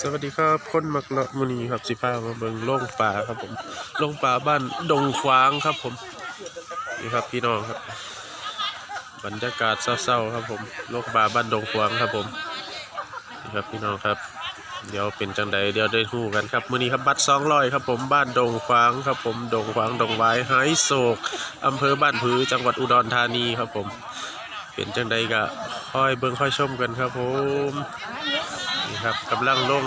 สวัสดีครับคนมักเลาะมุนีครับสิพามาเบิ่งโล่งป่าครับผมโล่งป่าบ้านดงควางครับผมนี่ครับพี่น้องครับ บรรยากาศเศร้าๆครับผมโล่งป่าบ้านดงควางครับผมนี่ครับพี่น้องครับ เดี๋ยวเป็นจังใดเดี๋ยวได้ฮู้กันครับมื้อนี้ครับบัตร200ครับผมบ้านดงควางครับผมดงควางดงไว้ไฮโศกอำเภอบ้านผือจังหวัดอุดรธานีครับผมเป็นจังใดก็ค่อยเบิ่งค่อยชมกันครับผม ครับกำลังลง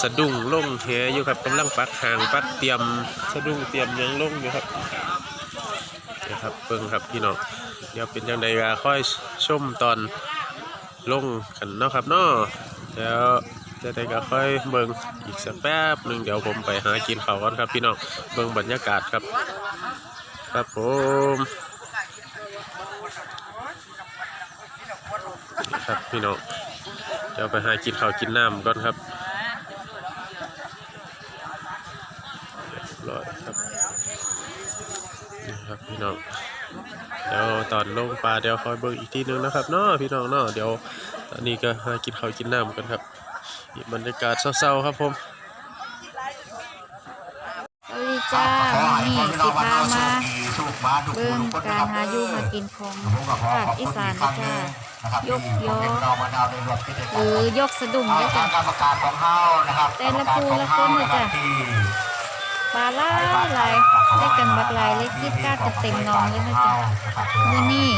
สะดุ้งลงแหอยู่ครับกำลังปักหางปักเตรียมสะดุ้งเตรียมยังลงอยู่ครับนี่ครับเบิ่งครับพี่น้องเดี๋ยวเป็นยังไงก็ค่อยชมตอนลงกันเนาะครับเนาะเดี๋ยวจะได้ก็ค่อยเบิ่งอีกสักแป๊บหนึ่งเดี๋ยวผมไปหากินข้าวก่อนครับพี่น้องเบิ่งบรรยากาศครับ ครับผมครับพี่น้อง ดี๋ยวไปหากินข้าวกินน้ำก่อนครับร้อยครับนี่ครับพี่น้องเดี๋ยวตอนลงปลาเดี๋ยวคอยเบิ่งอีกทีนึงนะครับเนาะพี่น้องเนาะเดี๋ยวตอนนี้ก็หากินข้าวกินน้ำกันครับบรรยากาศเศร้าๆครับผมสวัสดีจ้านี่สิพามา เบิ่งการหาอยู่หากินของภาคอีสานนะจ้ายกยอหรือยกสะดุ้งนะจ้ะกรรมการของเฮานะครับแต่ละภูละคนเลยจ้ะ ปลาหลายหลายได้กันบักหลายเลยคิดกล้าจะเต็มหนองเลยนะจ้ะมื้อนี้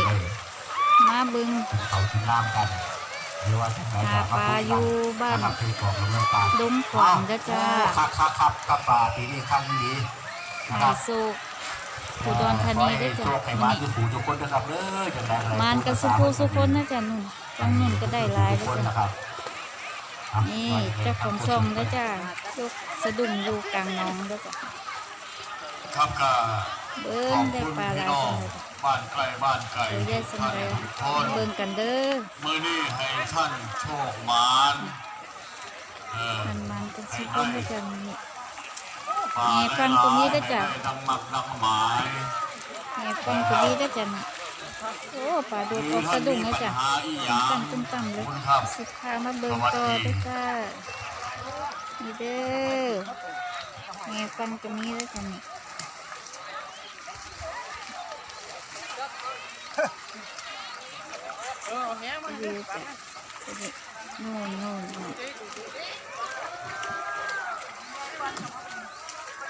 มาเบิ่ง เขากินน้ำกันหรือว่าจังไดหาปลาอยู่บ้าน นะครับคือของเรื่องปลาดงขวางนะจ้าครับครับครับกับปลาที่นี่ข้างนี้นะคหารับโซก อุดรธานีได้จ้ะโชคให้มาทุกผู้ทุกคนนะครับเด้อจังได๋มานกันสุภูสุคนนะจ้ะนุ่นจังนุ่นก็ได้หลายทุแล้กวคนจ้ะนะครับนี่เจ้าของช่องนะจ้ายกสะดุ้งอยู่กลางหน้องด้วยจ้ะครับก็เบิ้ขงอบได้คุณปลาหพี่ลายน้อจังงเลยจ้ะบ้านไกลบ้านไกลเดี๋ยวได้สำท่านเร็จทุกคนเบิ้งกันเด้อมื้อนี้ให้ท่านโชคหมานเออมันมันกันสุคนนะจ้ะนี่ ปลาแง่ฟังตรงนี้ด้วยจ้ะให้ได้ดังมักดังหมายแม่ฟังตัวนี้ได้อจ้ะนี่โอ้ปลาโดดออกสะดุ้งนะจ้ะหาอีหยังตั้งตุ้มตั้มเลยขอบคุณครับสิพามาเบิ้งต่อด้วยจ้านี่เด้อแม่ฟังตัวนี้ได้อจ้ะนี่ดูจ้ะนี่นู่นนู่นนู่น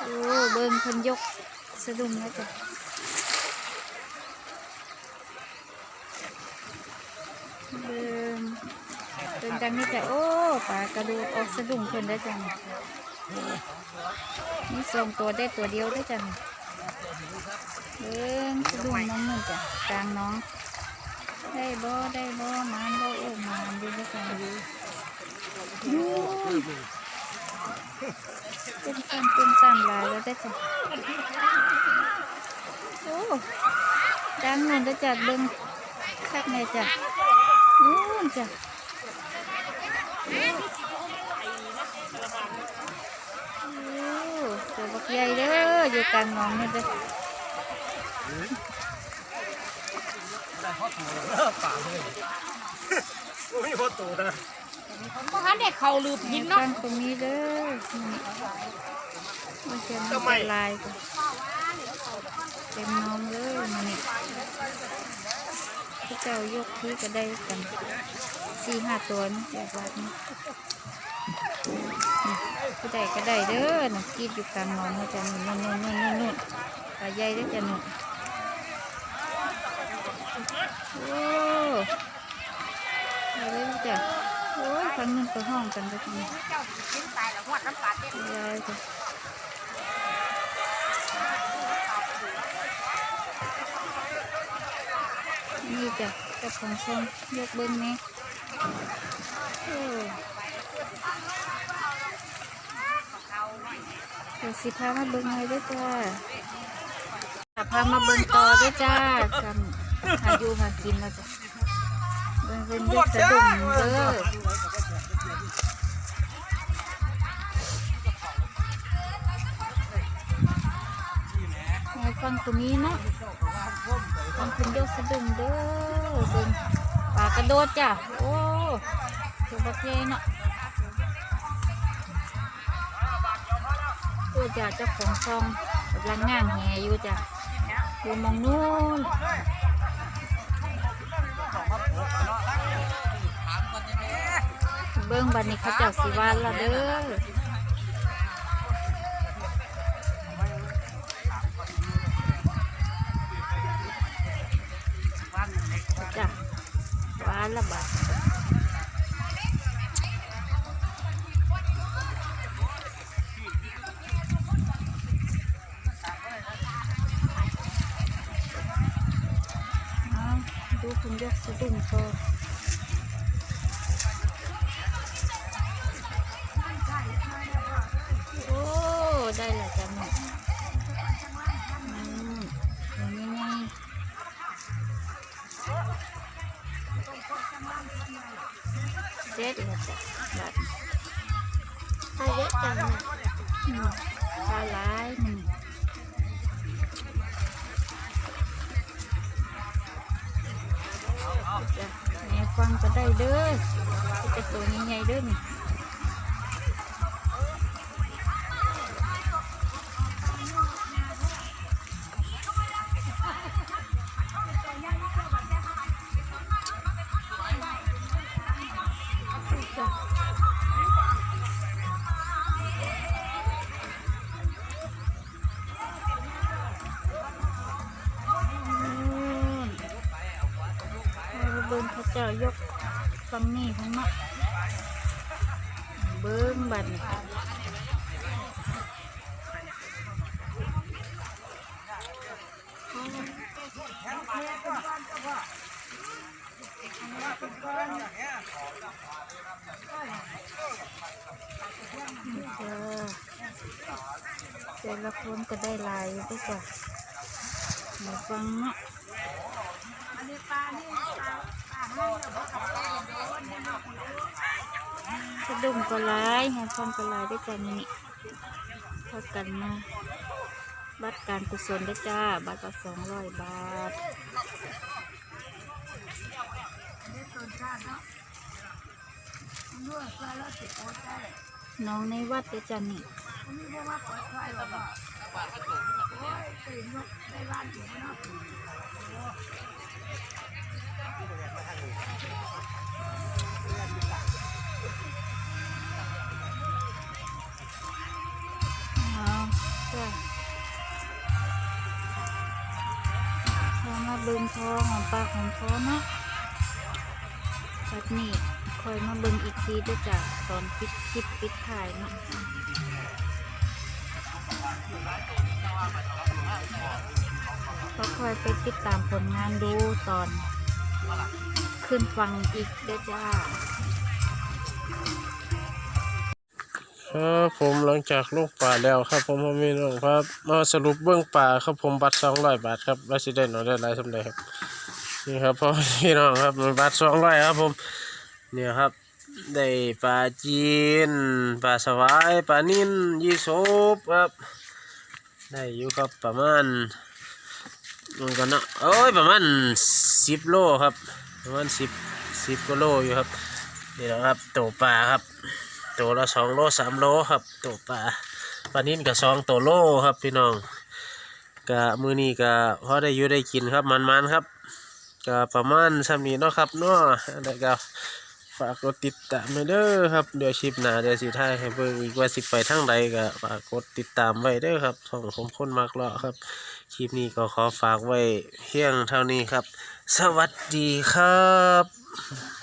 โอ้เบิ่งเพิ่นยกสะดุ้งนะจ๊ะเบิ่งเบิ่งกันนี่จ้ะโอ้ปลากระดูกออกสะดุ้งเพิ่นได้จังนี่ส่งตัวได้ตัวเดียวได้จังเบิ่งสะดุ้งน้องหนึ่งจ้ะกลางน้อง ได้บ่ได้บ่มานบ่โอ้มานดีได้จังโอ้ย ตุ้มตามตุ้มตามลายแล้วได้จ้ะโอ้ดังนู่นได้จัดเบิ้งคักในจ้ะนู่นจ้ะโอ้ตัวบักใหญ่เด้ออยู่กลางหนองนี่เด้อตเลยไม่พอตัวนะ ราะงั้นเด็กเขาลืมยินกเนาะลางตรงนี้เด้อนี่มันจะมีเป็นลายจ้ะเต็มหน้องเลยมันนี่พระเจ้ายกที่ก็ได้กันสี่ห้าตัวนะแจกบาทนี่นี่ผู้ใดก็ได้เด้อน่ะกรีดอยู่กลางหนองนะจ๊ะนู่นนู่นนู่นนู่นนู่นนู่นปลาใหญ่เด้อจ้ะนู่นโอ้เอาเลยจ้ะ โอ้ยฟังนึงก็ห้องกันเด้อจ้ะนี่เจ้ากินตายแล้วหัวน้ำปลาเต็มยายจ้ะนี่จ้ะเกับของช่องยกเบิ้งนี่โอ้เดี๋ยวสิพามาเบิ้งเลยเด้วยจ้าพามาเบิ้งต่อเด้วยจ้ากันหาอยู่หากินแล้วจ้ะ เวดเชื่อฟังตรงนี้นะฟังเพิ่เด้อสะดุ้งเด้อเบิ่ปากระโดดจ้ะ โอ้ตัวบักใหญ่เนาะตัวจ่าเจ้าของซองกำลังง่างแหอยู่จ้ะดูมองนู้น บิ้งบันนี้เขาเจ้าสิวานละเด้อจ้ะวานละบาทเอาดูคุณยกสะดุ้งโต ด็ดและจ้ะบัดใครเยอะจังนะอืมปลาหลายหนึ่งจ้ะแม่ฟังก็ได้เด้อจะตัวใหญ่ๆเด้อนี่ เบิ้งเขาเจ้ายกฟังนี่ของเนาะเบิ้งบัดนนี่จ้ะแต่ละคนก็ได้ลายด้วยจ้ะมาฟังเนาะ สะดุ้งก็ร้ายแฮมฟอมกร้ายด้วยกันนี่พากันมาบัตรการกุศลได้จ้า บัตรละสองร้อยบาทน้องในวัดได้จ้านี่ เอาจ้ะเรามาเบิ่งทองของปลาของทองเนาะแบบนี้คอยมาเบิ่งอีกทีด้วยจ้ะตอนปิดคลิปปิดถ่ายเนาะ คอยไปติดตามผลงานดูตอนขึ้นฟังอีกด้วยจ้า ครับผมหลังจากลูกป่าแล้วครับผมพ่อแม่น้องครับมาสรุปเบื้องป่าครับผมบัตรสองร้อยบาทครับว่าสิได้หน่อยได้หลายสำเร็จครับนี่ครับพ่อแม่น้องครับบัตรสองร้อยครับผมเนี่ยครับได้ปลาจีนปลาสวายปลานิ่นยี่สบครับได้อยู่ครับประมาณ มันเนาะโอ้ยประมาณสิบโลครับ ประมาณสิบสิบกว่าโลอยู่ครับนี่แหละครับตัวปลาครับตัวละสองโลสามโลครับตัวปลาปลานิ่นกับสองตัวโลครับพี่น้องกะมือนี้กะพอได้อยู่ได้กินครับมันๆครับกะประมาณสามนี้เนาะครับเนาะแล้วก็ ฝากกดติดตามไปเด้อครับเดี๋ยวชิปหนาเดี๋ยวสิท้ายให้เบิ่งอีกว่าสิไปทางใดก็ฝากกดติดตามไว้เด้อครับช่องผมคนมากเลาะครับคลิปนี้ก็ขอฝากไว้เพียงเท่านี้ครับ สวัสดีครับ